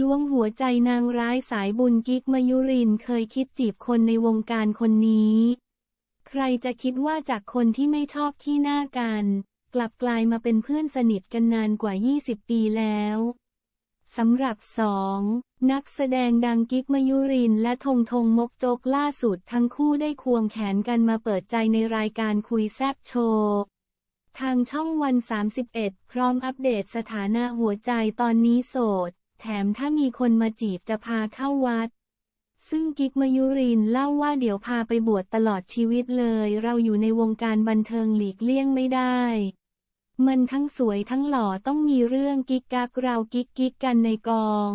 ล้วงหัวใจนางร้ายสายบุญกิ๊กมายุรินเคยคิดจีบคนในวงการคนนี้ ใครจะคิดว่าจากคนที่ไม่ชอบที่หน้ากัน กลับกลายมาเป็นเพื่อนสนิทกันนานกว่า 20 ปีแล้วสำหรับสองนักแสดงดังกิ๊กมายุรินและธงธงมกจกล่าสุดทั้งคู่ได้ควงแขนกันมาเปิดใจในรายการคุยแซบโชว์ทางช่องวัน 31 พร้อมอัปเดตสถานะหัวใจตอนนี้โสด แถมถ้ามีคนมาจีบจะพาเข้าวัด ซึ่งกิ๊กมายุรินเล่าว่าเดี๋ยวพาไปบวชตลอดชีวิตเลย เราอยู่ในวงการบันเทิงหลีกเลี่ยงไม่ได้ มันทั้งสวยทั้งหล่อต้องมีเรื่องกิ๊กกักเรากิ๊กกิ๊กกันในกอง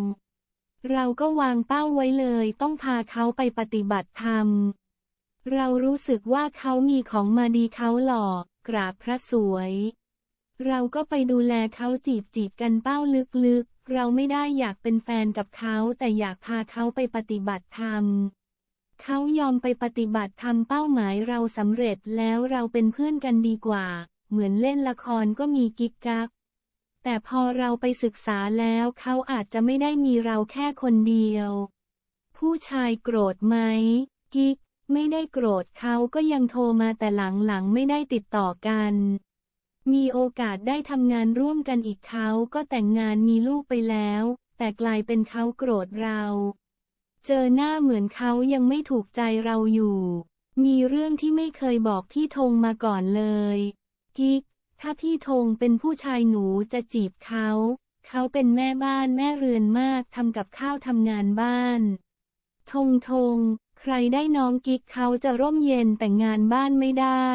เราก็วางเป้าไว้เลย ต้องพาเขาไปปฏิบัติธรรม เรารู้สึกว่าเขามีของมาดีเขาหล่อกราบพระสวย เราก็ไปดูแลเขาจีบจีบกันเป้าลึกๆ เราไม่ได้อยากเป็นแฟนกับเขาแต่อยากพาเขาไปปฏิบัติธรรม เขายอมไปปฏิบัติธรรมเป้าหมายเราสำเร็จแล้วเราเป็นเพื่อนกันดีกว่า เหมือนเล่นละครก็มีกิ๊กกัก แต่พอเราไปศึกษาแล้วเขาอาจจะไม่ได้มีเราแค่คนเดียว ผู้ชายโกรธไหมกิ๊กไม่ได้โกรธเขาก็ยังโทรมาแต่หลังๆไม่ได้ติดต่อกัน มีโอกาสได้ทำงานร่วมกันอีกเขาก็แต่งงานมีลูกไปแล้ว แต่กลายเป็นเขาโกรธเรา เจอหน้าเหมือนเขายังไม่ถูกใจเราอยู่ มีเรื่องที่ไม่เคยบอกพี่ธงมาก่อนเลยกิ๊กถ้าพี่ธงเป็นผู้ชายหนูจะจีบเขา เขาเป็นแม่บ้านแม่เรือนมากทำกับข้าวทำงานบ้านธงธงใครได้น้องกิ๊กเขาจะร่มเย็นแต่งงานบ้านไม่ได้